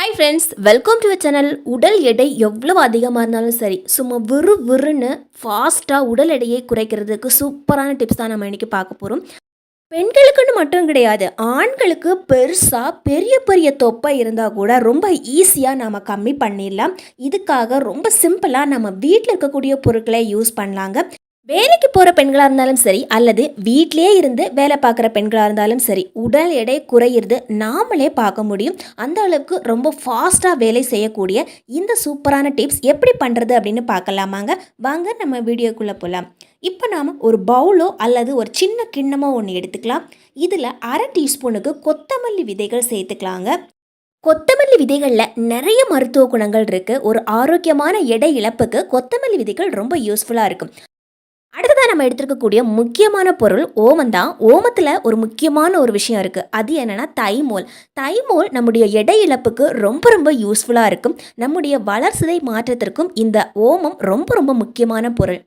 Hi friends welcome to channel உடல் எடை எவ்வளவு அதிகமாக இருந்தாலும் சரி சும்மா விறு விறுன்னு ஃபாஸ்ட்டாக உடல் எடையை குறைக்கிறதுக்கு சூப்பரான டிப்ஸ் தான் நம்ம இன்றைக்கி பார்க்க போகிறோம் பெண்களுக்குன்னு மட்டும் கிடையாது ஆண்களுக்கு பெருசாக பெரிய பெரிய தொப்பை இருந்தால் கூட ரொம்ப ஈஸியாக நாம் கம்மி பண்ணிடலாம். இதுக்காக ரொம்ப சிம்பிளாக நம்ம வீட்டில் இருக்கக்கூடிய பொருட்களை யூஸ் பண்ணலாங்க. வேலைக்கு போகிற பெண்களாக இருந்தாலும் சரி அல்லது வீட்டிலே இருந்து வேலை பார்க்குற பெண்களாக இருந்தாலும் சரி உடல் எடை குறையிறது நாமளே பார்க்க முடியும். அந்த அளவுக்கு ரொம்ப ஃபாஸ்ட்டாக வேலை செய்யக்கூடிய இந்த சூப்பரான டிப்ஸ் எப்படி பண்ணுறது அப்படின்னு பார்க்கலாமாங்க? வாங்க நம்ம வீடியோக்குள்ளே போகலாம் இப்போ நாம் ஒரு பவுலோ அல்லது ஒரு சின்ன கிண்ணமோ ஒன்று எடுத்துக்கலாம். இதில் அரை டீஸ்பூனுக்கு கொத்தமல்லி விதைகள் சேர்த்துக்கலாங்க. கொத்தமல்லி விதைகளில் நிறைய மருத்துவ குணங்கள் இருக்குது ஒரு ஆரோக்கியமான எடை இழப்புக்கு கொத்தமல்லி விதைகள் ரொம்ப யூஸ்ஃபுல்லாக இருக்கும். அடுத்ததாக நம்ம எடுத்துருக்கக்கூடிய முக்கியமான பொருள் ஓமம் தான். ஓமத்தில் ஒரு முக்கியமான ஒரு விஷயம் இருக்குது அது என்னென்னா தைமோல். தைமோல் நம்முடைய எடை இழப்புக்கு ரொம்ப ரொம்ப யூஸ்ஃபுல்லாக இருக்கும். நம்முடைய வளர்சிதை மாற்றத்திற்கும் இந்த ஓமம் ரொம்ப ரொம்ப முக்கியமான பொருள்.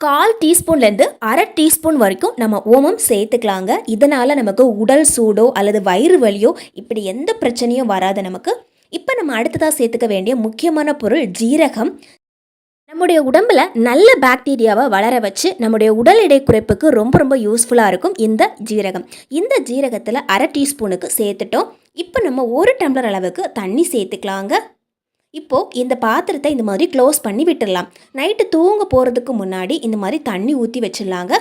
கால் டீஸ்பூன்லேருந்து அரை டீஸ்பூன் வரைக்கும் நம்ம ஓமம் சேர்த்துக்கலாங்க. இதனால் நமக்கு உடல் சூடோ அல்லது வயிறு வலியோ இப்படி எந்த பிரச்சனையும் வராது நமக்கு. இப்போ நம்ம அடுத்ததாக சேர்த்துக்க வேண்டிய முக்கியமான பொருள் ஜீரகம். நம்முடைய உடம்புல நல்ல பாக்டீரியாவை வளர வச்சு நம்முடைய உடல் எடை குறைப்புக்கு ரொம்ப ரொம்ப யூஸ்ஃபுல்லாக இருக்கும் இந்த ஜீரகம். இந்த ஜீரகத்தில் அரை டீஸ்பூனுக்கு சேர்த்துட்டோம். இப்போ நம்ம ஒரு டம்ளர் அளவுக்கு தண்ணி சேர்த்துக்கலாங்க. இப்போது இந்த பாத்திரத்தை இந்த மாதிரி க்ளோஸ் பண்ணி விட்டுடலாம். நைட்டு தூங்க போகிறதுக்கு முன்னாடி இந்த மாதிரி தண்ணி ஊற்றி வச்சிடலாங்க.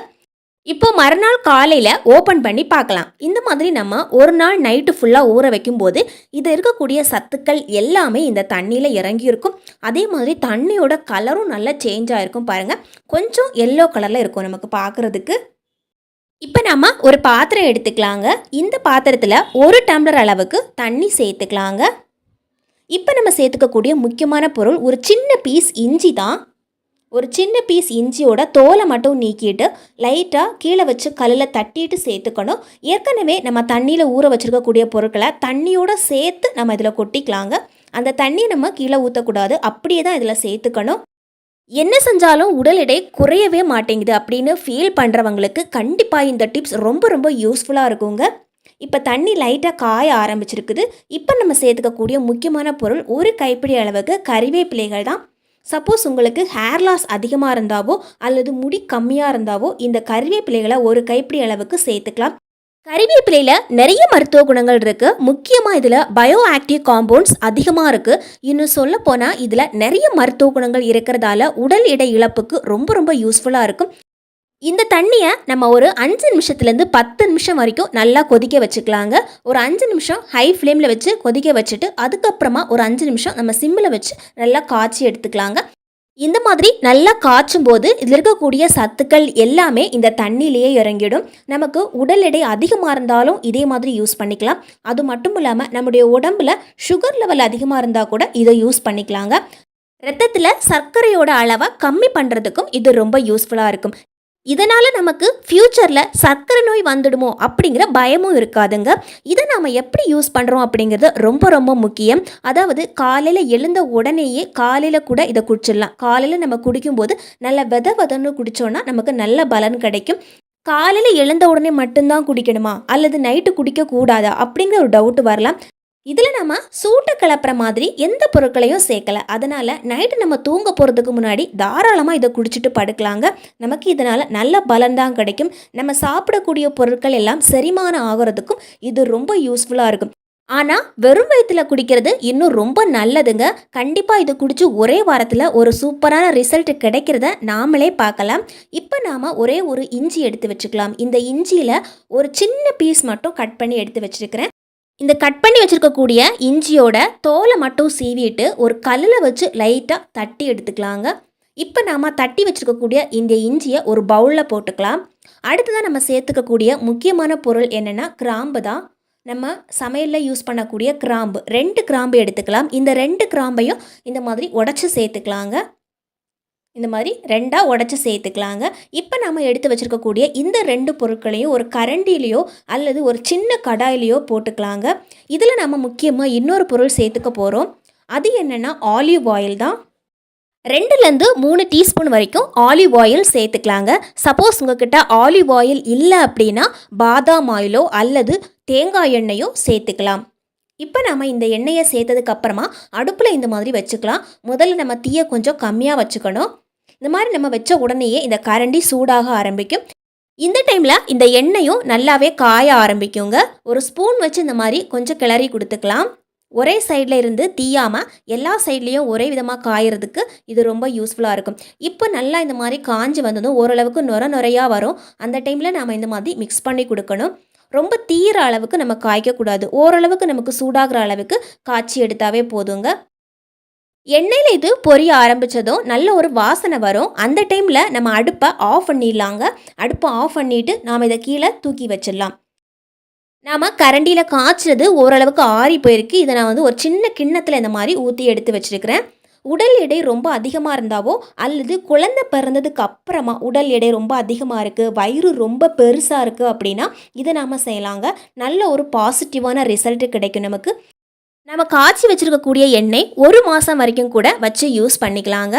இப்போ மறுநாள் காலையில் ஓப்பன் பண்ணி பார்க்கலாம். இந்த மாதிரி நம்ம ஒரு நாள் நைட்டு ஃபுல்லாக ஊற வைக்கும்போது இது இருக்கக்கூடிய சத்துக்கள் எல்லாமே இந்த தண்ணியில் இறங்கியிருக்கும். அதே மாதிரி தண்ணியோட கலரும் நல்லா சேஞ்ச் ஆகிருக்கும் பாருங்கள் கொஞ்சம் எல்லோ கலரில் இருக்கும் நமக்கு பார்க்குறதுக்கு. இப்போ நம்ம ஒரு பாத்திரம் எடுத்துக்கலாங்க. இந்த பாத்திரத்தில் ஒரு டம்ளர் அளவுக்கு தண்ணி சேர்த்துக்கலாங்க. இப்போ நம்ம சேர்த்துக்கக்கூடிய முக்கியமான பொருள் ஒரு சின்ன பீஸ் இஞ்சி தான். ஒரு சின்ன பீஸ் இஞ்சியோட தோலை மட்டும் நீக்கிட்டு லைட்டாக கீழே வச்சு கல்லில் தட்டிட்டு சேர்த்துக்கணும். ஏற்கனவே நம்ம தண்ணியில் ஊற வச்சுருக்கக்கூடிய பொருட்களை தண்ணியோட சேர்த்து நம்ம இதில் கொட்டிக்கலாங்க. அந்த தண்ணி நம்ம கீழே ஊற்றக்கூடாது அப்படியே தான் இதில் சேர்த்துக்கணும். என்ன செஞ்சாலும் உடல் எடை குறையவே மாட்டேங்குது அப்படின்னு ஃபீல் பண்ணுறவங்களுக்கு கண்டிப்பாக இந்த டிப்ஸ் ரொம்ப ரொம்ப யூஸ்ஃபுல்லாக இருக்குங்க. இப்போ தண்ணி லைட்டாக காய ஆரம்பிச்சிருக்குது. இப்போ நம்ம சேர்த்துக்கக்கூடிய முக்கியமான பொருள் ஒரு கைப்பிடி அளவுக்கு கறிவேப்பிலைகள் தான். சப்போஸ் உங்களுக்கு ஹேர் லாஸ் அதிகமாக இருந்தாவோ அல்லது முடி கம்மியாக இருந்தாவோ இந்த கறிவேப்பிலைகளை ஒரு கைப்பிடி அளவுக்கு சேர்த்துக்கலாம். கறிவேப்பிலையில் நிறைய மருத்துவ குணங்கள் இருக்குது முக்கியமாக இதில் பயோ ஆக்டிவ் காம்பவுண்ட்ஸ் அதிகமாக இருக்குது இன்னும் சொல்ல போனால் இதில் நிறைய மருத்துவ குணங்கள் இருக்கிறதால உடல் எடை இழப்புக்கு ரொம்ப ரொம்ப யூஸ்ஃபுல்லாக இருக்கும். இந்த தண்ணியை நம்ம ஒரு அஞ்சு நிமிஷத்துலேருந்து பத்து நிமிஷம் வரைக்கும் நல்லா கொதிக்க வச்சுக்கலாங்க. ஒரு அஞ்சு நிமிஷம் ஹை ஃப்ளேமில் வச்சு கொதிக்க வச்சுட்டு அதுக்கப்புறமா ஒரு அஞ்சு நிமிஷம் நம்ம சிம்மில் வச்சு நல்லா காய்ச்சி எடுத்துக்கலாங்க. இந்த மாதிரி நல்லா காய்ச்சும் போது இதில் இருக்கக்கூடிய சத்துக்கள் எல்லாமே இந்த தண்ணியிலேயே இறங்கிடும். நமக்கு உடல் எடை அதிகமாக இருந்தாலும் இதே மாதிரி யூஸ் பண்ணிக்கலாம். அது மட்டும் இல்லாமல் நம்முடைய உடம்புல சுகர் லெவல் அதிகமாக இருந்தால் கூட இதை யூஸ் பண்ணிக்கலாங்க. ரத்தத்தில் சர்க்கரையோட அளவை கம்மி பண்ணுறதுக்கும் இது ரொம்ப யூஸ்ஃபுல்லாக இருக்கும். இதனால் நமக்கு ஃப்யூச்சரில் சர்க்கரை நோய் வந்துடுமோ அப்படிங்கிற பயமும் இருக்காதுங்க. இதை நாம் எப்படி யூஸ் பண்ணுறோம் அப்படிங்கிறது ரொம்ப ரொம்ப முக்கியம். அதாவது காலையில் எழுந்த உடனேயே காலையில் கூட இதை குடிச்சிடலாம். காலையில் நம்ம குடிக்கும்போது நல்ல வித வதன்னு குடித்தோன்னா நமக்கு நல்ல பலன் கிடைக்கும். காலையில் எழுந்த உடனே மட்டும்தான் குடிக்கணுமா? அல்லது நைட்டு குடிக்கக்கூடாதா? அப்படிங்கிற ஒரு டவுட் வரலாம். இதில் நம்ம சூட்டை கிளப்புற மாதிரி எந்த பொருட்களையும் சேர்க்கலை. அதனால் நைட்டு நம்ம தூங்க போகிறதுக்கு முன்னாடி தாராளமாக இதை குடிச்சிட்டு படுக்கலாங்க. நமக்கு இதனால் நல்ல பலன் தான் கிடைக்கும். நம்ம சாப்பிடக்கூடிய பொருட்கள் எல்லாம் செரிமானம் ஆகிறதுக்கும் இது ரொம்ப யூஸ்ஃபுல்லாக இருக்கும். ஆனால் வெறும் வயிற்றில் குடிக்கிறது இன்னும் ரொம்ப நல்லதுங்க. கண்டிப்பாக இது குடித்து ஒரே வாரத்தில் ஒரு சூப்பரான ரிசல்ட் கிடைக்கிறத நாமளே பார்க்கலாம். இப்போ நாம் ஒரே ஒரு இஞ்சி எடுத்து வச்சுக்கலாம். இந்த இஞ்சியில் ஒரு சின்ன பீஸ் மட்டும் கட் பண்ணி எடுத்து வச்சுருக்கிறேன். இந்த கட் பண்ணி வச்சுருக்கக்கூடிய இஞ்சியோட தோலை மட்டும் சீவிட்டு ஒரு கல்லில் வச்சு லைட்டாக தட்டி எடுத்துக்கலாங்க. இப்போ நாம் தட்டி வச்சுருக்கக்கூடிய இந்த இஞ்சியை ஒரு பவுலில் போட்டுக்கலாம். அடுத்ததாக நம்ம சேர்த்துக்கக்கூடிய முக்கியமான பொருள் என்னென்னா கிராம்பு தான். நம்ம சமையலில் யூஸ் பண்ணக்கூடிய கிராம்பு. ரெண்டு கிராம்பு எடுத்துக்கலாம். இந்த ரெண்டு கிராம்பையும் இந்த மாதிரி உடச்சி சேர்த்துக்கலாங்க. இந்த மாதிரி ரெண்டாக உடச்சி சேர்த்துக்கலாங்க. இப்போ நம்ம எடுத்து வச்சுருக்கக்கூடிய இந்த ரெண்டு பொருட்களையும் ஒரு கரண்டிலேயோ அல்லது ஒரு சின்ன கடாயிலையோ போட்டுக்கலாங்க. இதில் நம்ம முக்கியமாக இன்னொரு பொருள் சேர்த்துக்க போகிறோம் அது என்னென்னா ஆலிவ் ஆயில் தான். ரெண்டுலேருந்து மூணு டீஸ்பூன் வரைக்கும் ஆலிவ் ஆயில் சேர்த்துக்கலாங்க. சப்போஸ் உங்ககிட்ட ஆலிவ் ஆயில் இல்லை அப்படின்னா பாதாம் ஆயிலோ அல்லது தேங்காய் எண்ணெயோ சேர்த்துக்கலாம். இப்போ நம்ம இந்த எண்ணெயை சேர்த்ததுக்கப்புறமா அடுப்பில் இந்த மாதிரி வச்சுக்கலாம். முதல்ல நம்ம தீயை கொஞ்சம் கம்மியாக வச்சுக்கணும். இந்த மாதிரி நம்ம வச்ச உடனேயே இந்த கரண்டி சூடாக ஆரம்பிக்கும். இந்த டைமில் இந்த எண்ணெயும் நல்லாவே காய ஆரம்பிக்குங்க. ஒரு ஸ்பூன் வச்சு இந்த மாதிரி கொஞ்சம் கிளறி கொடுத்துக்கலாம். ஒரே சைடில் இருந்து தீயாமல் எல்லா சைட்லேயும் ஒரே விதமாக காயறதுக்கு இது ரொம்ப யூஸ்ஃபுல்லாக இருக்கும். இப்போ நல்லா இந்த மாதிரி காஞ்சி வந்ததும் ஓரளவுக்கு நுர நுரையாக வரும். அந்த டைமில் நாம் இந்த மாதிரி மிக்ஸ் பண்ணி கொடுக்கணும். ரொம்ப தீர அளவுக்கு நம்ம காய்க்கக்கூடாது. ஓரளவுக்கு நமக்கு சூடாகிற அளவுக்கு காய்ச்சி எடுத்தாவே போதுங்க. எண்ணெயில் இது பொரிய ஆரம்பித்ததும் நல்ல ஒரு வாசனை வரும். அந்த டைமில் நம்ம அடுப்பை ஆஃப் பண்ணிடலாங்க. அடுப்பை ஆஃப் பண்ணிவிட்டு நாம் இதை கீழே தூக்கி வச்சிடலாம். நாம் கரண்டியில் காய்ச்சது ஓரளவுக்கு ஆறி போயிருக்கு. இதை நான் வந்து ஒரு சின்ன கிண்ணத்தில் இந்த மாதிரி ஊற்றி எடுத்து வச்சுருக்கிறேன். உடல் எடை ரொம்ப அதிகமாக இருந்தாவோ அல்லது குழந்தை பிறந்ததுக்கு அப்புறமா உடல் எடை ரொம்ப அதிகமாக இருக்குது வயிறு ரொம்ப பெருசாக இருக்குது அப்படின்னா இதை நாம் செய்யலாங்க. நல்ல ஒரு பாசிட்டிவான ரிசல்ட்டு கிடைக்கும் நமக்கு. நம்ம காய்ச்சி வச்சுருக்கக்கூடிய எண்ணெய் ஒரு மாதம் வரைக்கும் கூட வச்சு யூஸ் பண்ணிக்கலாங்க.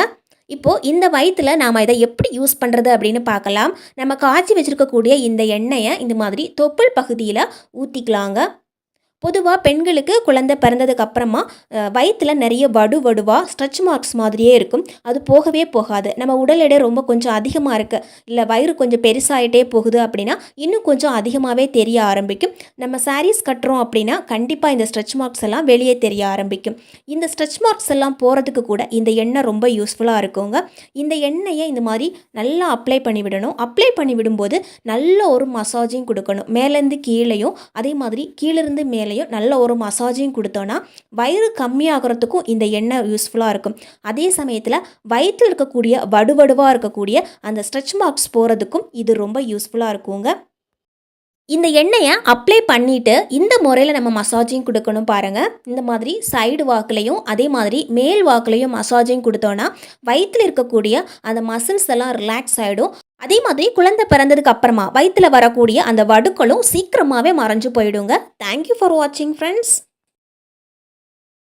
இப்போது இந்த வயிற்றில் நாம் இதை எப்படி யூஸ் பண்ணுறது அப்படின்னு பார்க்கலாம். நம்ம காய்ச்சி வச்சுருக்கக்கூடிய இந்த எண்ணெயை இந்த மாதிரி தொப்புள் பகுதியில் ஊற்றிக்கலாங்க பொதுவாக பெண்களுக்கு குழந்தை பிறந்ததுக்கு அப்புறமா வயிற்றில் நிறைய வடு வடுவாக ஸ்ட்ரெச் மார்க்ஸ் மாதிரியே இருக்கும். அது போகவே போகாது. நம்ம உடல் எடை ரொம்ப கொஞ்சம் அதிகமாக இருக்குது இல்லை வயிறு கொஞ்சம் பெருசாகிட்டே போகுது அப்படின்னா இன்னும் கொஞ்சம் அதிகமாகவே தெரிய ஆரம்பிக்கும். நம்ம சாரீஸ் கட்டுறோம் அப்படின்னா கண்டிப்பாக இந்த ஸ்ட்ரெச் மார்க்ஸ் எல்லாம் வெளியே தெரிய ஆரம்பிக்கும். இந்த ஸ்ட்ரெச் மார்க்ஸ் எல்லாம் போகிறதுக்கு கூட இந்த எண்ணெய் ரொம்ப யூஸ்ஃபுல்லாக இருக்குங்க. இந்த எண்ணெயை இந்த மாதிரி நல்லா அப்ளை பண்ணி விடணும். அப்ளை பண்ணி விடும்போது நல்ல ஒரு மசாஜையும் கொடுக்கணும். மேலேருந்து கீழேயும் அதே மாதிரி கீழேருந்து மேலே மேலேயும் நல்ல ஒரு மசாஜையும் கொடுத்தோன்னா வயிறு கம்மியாகிறதுக்கும் இந்த எண்ணெய் யூஸ்ஃபுல்லாக இருக்கும். அதே சமயத்தில் வயிற்றில் இருக்கக்கூடிய வடுவடுவாக இருக்கக்கூடிய அந்த ஸ்ட்ரெச் மார்க்ஸ் போகிறதுக்கும் இது ரொம்ப யூஸ்ஃபுல்லாக இருக்குங்க. இந்த எண்ணெயை அப்ளை பண்ணிவிட்டு இந்த முறையில் நம்ம மசாஜிங் கொடுக்கணும் பாருங்கள் இந்த மாதிரி சைடு வாக்குலையும் அதே மாதிரி மேல் வாக்குலையும் மசாஜிங் கொடுத்தோன்னா வயிற்றில் இருக்கக்கூடிய அந்த மசில்ஸ் எல்லாம் ரிலாக்ஸ் ஆகிடும் அதே மாதிரி குழந்தை பிறந்ததுக்கு அப்புறமா வயிற்றில் வரக்கூடிய அந்த வடுக்களும் சீக்கிரமாகவே மறைஞ்சு போயிடுங்க. தேங்க்யூ ஃபார் வாட்சிங் ஃப்ரெண்ட்ஸ்